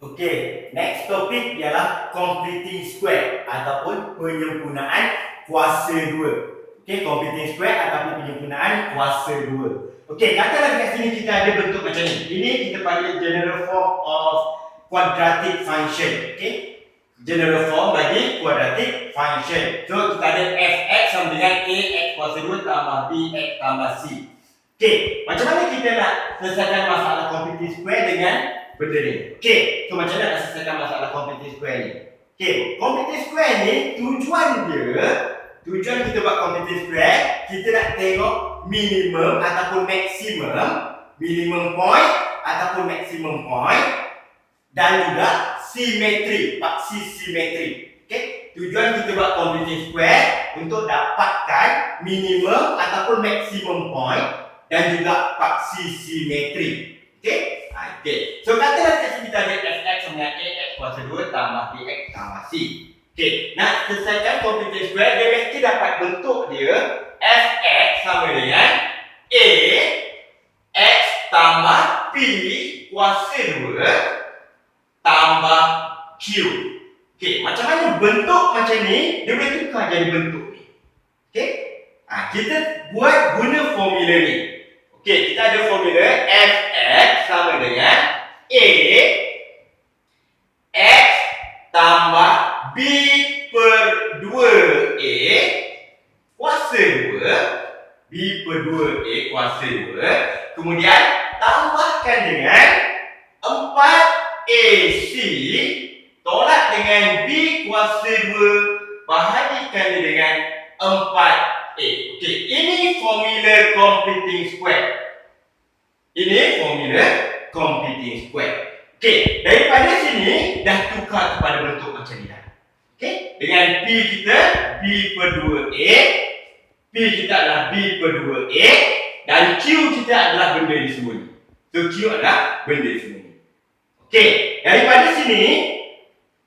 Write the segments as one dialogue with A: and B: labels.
A: Okey, next topik ialah completing square ataupun penyempurnaan kuasa 2. Okey, completing square ataupun penyempurnaan kuasa 2. Okey, katalah dekat sini kita ada bentuk macam ni. Ini kita panggil general form of quadratic function. Okey. General form bagi quadratic function. So, kita ada fx sama dengan a x kuasa 2 tambah b x tambah c. Okey, macam mana kita nak selesaikan masalah completing square dengan benda ni. Okey, so macam mana nak selesaikan masalah completing square ni? Okey, completing square ni tujuan dia, tujuan kita buat completing square, kita nak tengok minimum ataupun maximum, minimum point ataupun maximum point dan juga simetri, paksi simetri. Okey, tujuan kita buat completing square untuk dapatkan minimum ataupun maximum point dan juga paksi simetri. Okey? Ha, okey. So katalah kat sini kita ada fx dengan a x kuasa 2 tambah bx tambah c. Okey. Nak selesaikan completing square dia mesti dapat bentuk dia fx sama dengan a x tambah p kuasa 2 tambah q. Okey, macam mana bentuk macam ni dia boleh tukar jadi bentuk ni. Okey? Ha, kita buat guna formula ni. Okey, kita ada formula fx sama dengan a x tambah b per 2a kuasa 2 b per 2a kuasa 2 kemudian tambahkan dengan 4ac tolak dengan b kuasa 2 bahagikan dengan 4a okey ini formula completing square. Ini formula completing square. Okey daripada sini dah tukar kepada bentuk macam ni dah. Okey dengan p kita b per 2a p kita adalah b per 2a dan q kita adalah benda ni semua ni so q adalah benda ni semua ni okey daripada sini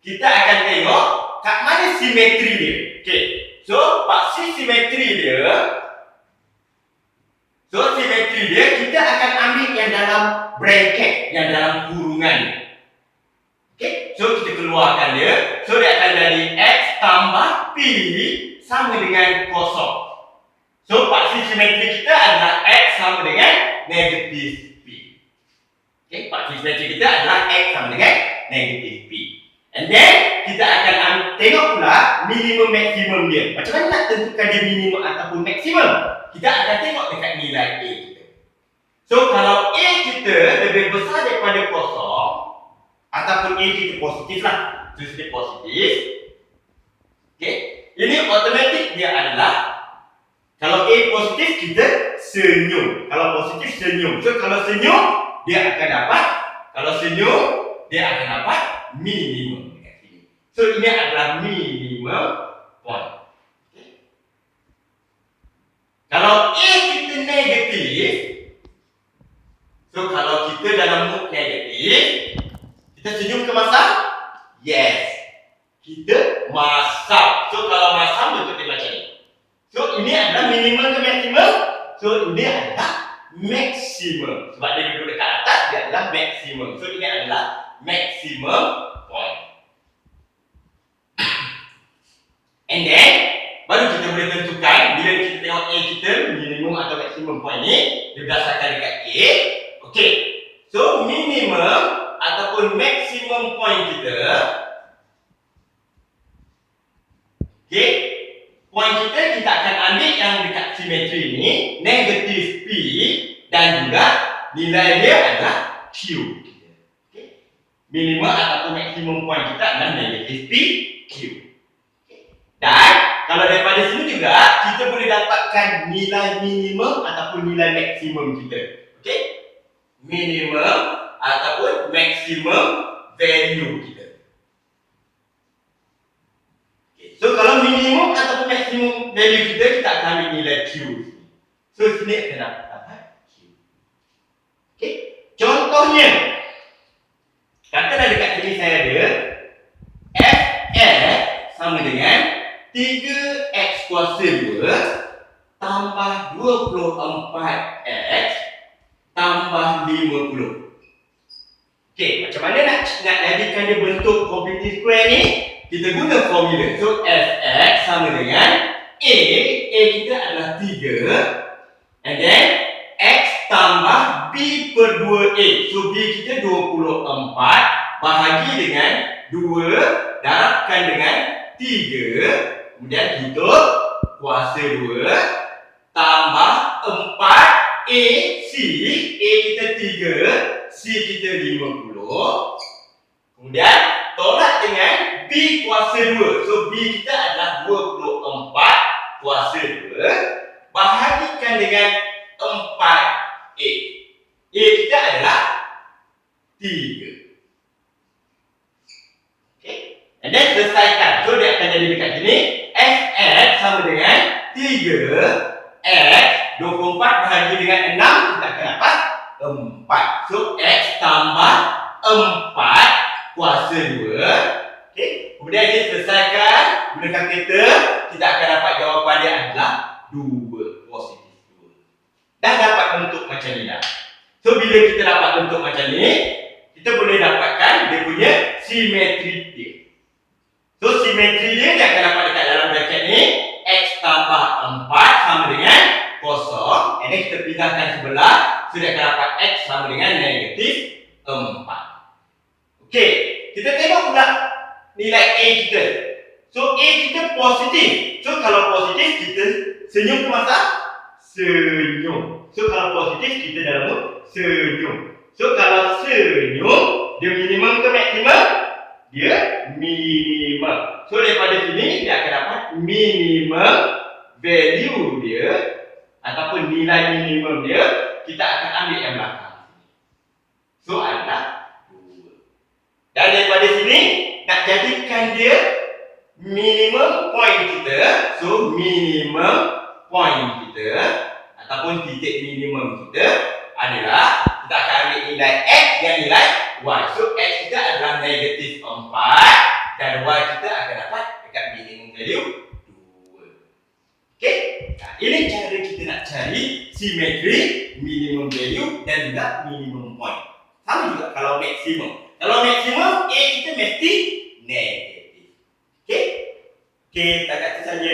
A: kita akan tengok kat mana simetri dia. Okey So, paksi simetri dia So, simetri dia kita akan ambil yang dalam bracket, yang dalam kurungan. Okey, so kita keluarkan dia. So, dia akan jadi x tambah p sama dengan kosong. So, paksi simetri kita adalah x sama dengan negatif p. Okey, paksi simetri kita adalah x sama dengan negatif p. And then kita akan tengok pula minimum maksimum dia. Macam mana nak tentukan dia minimum ataupun maksimum? Kita akan tengok dekat nilai A kita. So kalau A kita lebih besar daripada kosong ataupun A kita positif lah. So kita positif. Okay. Ini automatik dia adalah kalau A positif kita senyum. Kalau positif senyum. So kalau senyum dia akan dapat kalau senyum dia akan dapat minimum sini. So ini adalah minimum point. Kalau A kita negatif, so kalau kita dalam mood negatif, kita senyum ke masa? Yes. Kita masam. So kalau masam bentuk dia macam ni. So ini adalah minimum ke maksimum? So ini adalah maksimum. Sebab dia duduk dekat atas, dia adalah maksimum. So ini adalah maximum point. And then baru kita boleh tentukan bila kita tengok A kita minimum atau maximum point ni berdasarkan dekat A. Okey. So minimum ataupun maximum point kita Okey. Point kita kita akan ambil yang dekat simetri ni negatif P dan juga nilai dia adalah Q minimum ataupun maksimum point kita adalah negatif P, Q. Dan kalau daripada sini juga kita boleh dapatkan nilai minimum ataupun nilai maksimum kita. Okey? Minimum ataupun maksimum value kita. Okay. So kalau minimum ataupun maksimum value kita kita akan ambil nilai Q. So sini akan dapat Q. Okey? Contohnya Katalah dekat sini saya ada Fx sama dengan 3x kuasa 2 tambah 24x tambah 50. Okey, macam mana nak nak jadikan dia bentuk completing square ni, kita guna formula. So fx sama dengan a, a kita adalah 3 and then x tambah b per 2a. So b kita 24 bahagi dengan 2 darabkan dengan 3 kemudian hitung kuasa 2 tambah 4 A C. A kita 3 C kita 50 kemudian tolak dengan B kuasa 2 so B kita adalah 24 kuasa 2 bahagikan dengan 4 A. Kita adalah 3 And then selesaikan. So dia akan jadi dekat sini. Fx sama dengan 3 X 24 bahagi dengan 6 kita akan dapat 4. So X tambah 4 kuasa 2. Okey. Kemudian dia selesaikan gunakan kereta kita akan dapat jawapan dia adalah 2 positif 2. Dah dapat bentuk macam ni dah. So bila kita dapat bentuk macam ni kita boleh dapatkan dia punya simetri dia. So simetri dia dia akan dapat dekat dalam bracket ni X tambah 4 sama dengan kosong then kita pindahkan sebelah So dia akan dapat X sama dengan negatif 4 Okey, kita tengok pula nilai A kita So A kita positif So kalau positif kita senyum ke masa? Senyum So kalau positif kita dalam mood senyum So kalau senyum dia minimum ke maksimum? dia minimum. So daripada sini dia akan dapat minimum value dia ataupun nilai minimum dia kita akan ambil yang belakang. So adalah 2. Dan daripada sini nak jadikan dia minimum point kita. So minimum point kita ataupun titik minimum kita adalah kita akan ambil nilai x dan nilai y. So x kita adalah negatif 4 dan y kita akan dapat dekat minimum value 2. Okey? Nah, ini cara kita nak cari simetri minimum value dan juga minimum point. Sama juga kalau maksimum. Kalau maksimum A kita mesti negatif. Okey? Okey, takat tu saja.